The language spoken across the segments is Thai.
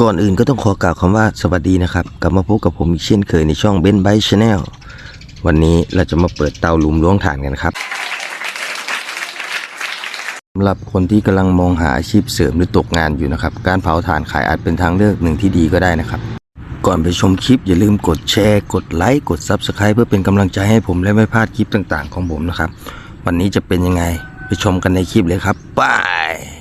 ก่อนอื่นก็ต้องขอกล่าวคำว่าสวัสดีนะครับ กลับมาพบกับผมอีกเช่นเคยในช่องเบนไบชาแนลวันนี้เราจะมาเปิดเตาหลุมล้วงฐานกันครับสำหรับคนที่กำลังมองหาอาชีพเสริมหรือตกงานอยู่นะครับ การเผาถ่านขายอาจเป็นทางเลือกหนึ่งที่ดีก็ได้นะครับ ก่อนไปชมคลิปอย่าลืมกดแชร์ กดไลค์กด Subscribe เพื่อเป็นกำลังใจให้ผมและไม่พลาดคลิปต่าง ๆ ของผมนะครับ วันนี้จะเป็นยังไงไปชมกันในคลิปเลยครับบาย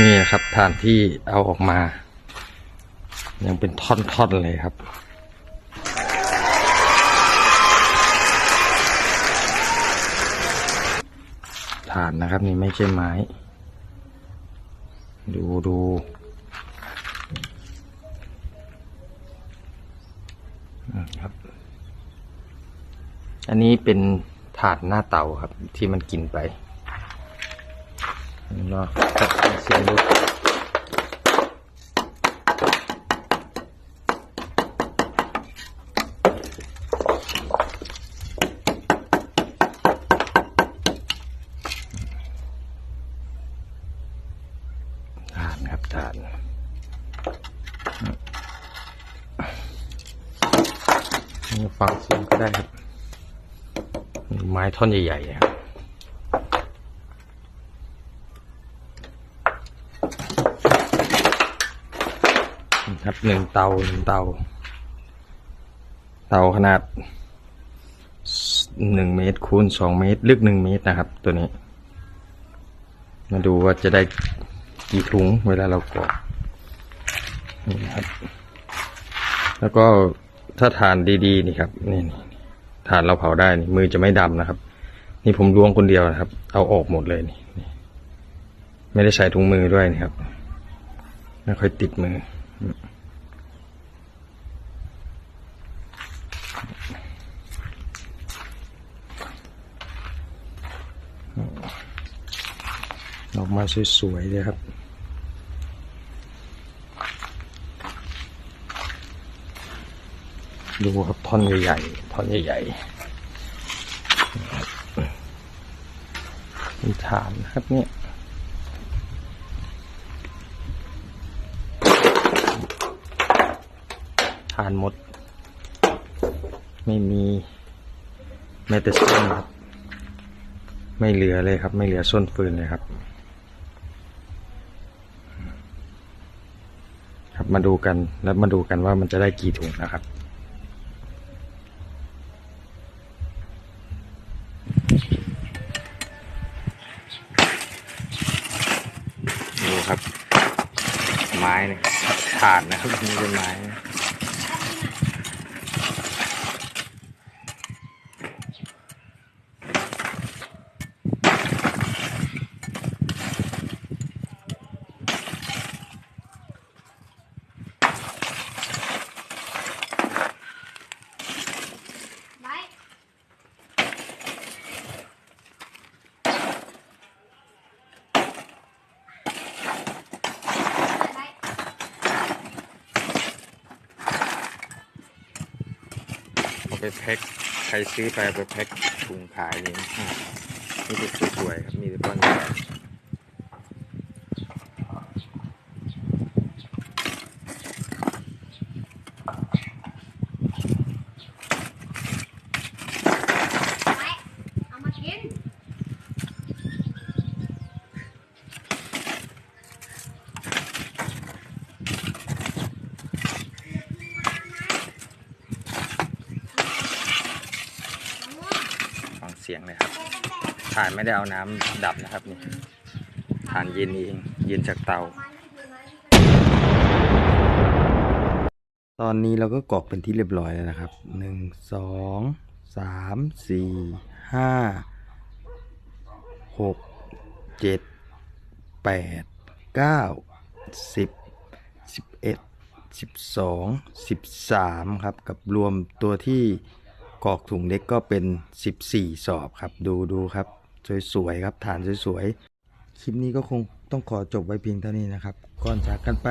นี่นะครับฐานที่เอาออกมา ยังเป็นท่อนๆเลยครับฐานนะครับนี่ไม่ใช่ไม้ ดูดูครับ อันนี้เป็นถาดหน้าเตาครับที่มันกินไป รอตัดเสียงดูทานครับทานฟังเสียงก็ได้ครับ ไม้ท่อนใหญ่ๆครับ ครับหนึ่งเตาหนึ่งเตา เตาขนาดหนึ่งเมตรคูณสองเมตร ลึกหนึ่งเมตรนะครับ ตัวนี้ มาดูว่าจะได้กี่ถุงเวลาเรากรอกนี่นะครับ แล้วก็ถ้าทานดีๆนี่ครับนี่ทานเราเผาได้นี่มือจะไม่ดำนะครับ นี่ผมล้วงคนเดียวนะครับ เอาออกหมดเลยนี่ไม่ได้ใส่ถุงมือด้วยนี่ครับไม่ค่อยติดมือ ออกมาสวยๆเลยครับ ดูครับท่อนใหญ่ๆท่อนใหญ่ๆมีฐานครับเนี่ยฐานหมด ไม่มีแม้แต่เส้นครับ ไม่เหลือเลยครับ ไม่เหลือส้นฟืนเลยครับ ครับมาดูกันแล้วมาดูกันว่ามันจะได้กี่ถุงนะครับดูครับ ไม้เนี่ยถ่านนะครับนี่เป็นไม้ แพ็คใครซื้อไปไปแพ็คถุงขายนี่นี่คือสวยๆครับมีแต่ก้อนใหญ่ สียงเลยครับถ่านไม่ได้เอาน้ำดับนะครับนี่ถ่านเย็นเองเย็นจากเตา ตอนนี้เราก็กรอกเป็นที่เรียบร้อยแล้วนะครับหนึ่งสองสามสี่ห้าหกเจ็ดแปดเก้าสิบสิบเอ็ดสิบสองสิบสามครับกับรวมตัวที่ กรอกถุงเล็กก็เป็นสิบสี่สอบครับ ดูดูครับ สวยๆครับ ฐานสวยๆ คลิปนี้ก็คงต้องขอจบไว้เพียงเท่านี้นะครับ ก่อนจากกันไป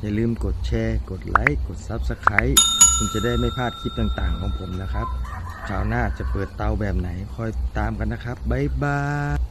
อย่าลืมกดแชร์ กดไลค์ กด Subscribe คุณจะได้ไม่พลาดคลิปต่างๆของผมนะครับคราวหน้าจะเปิดเตาแบบไหนคอยตามกันนะครับ บ๊ายบาย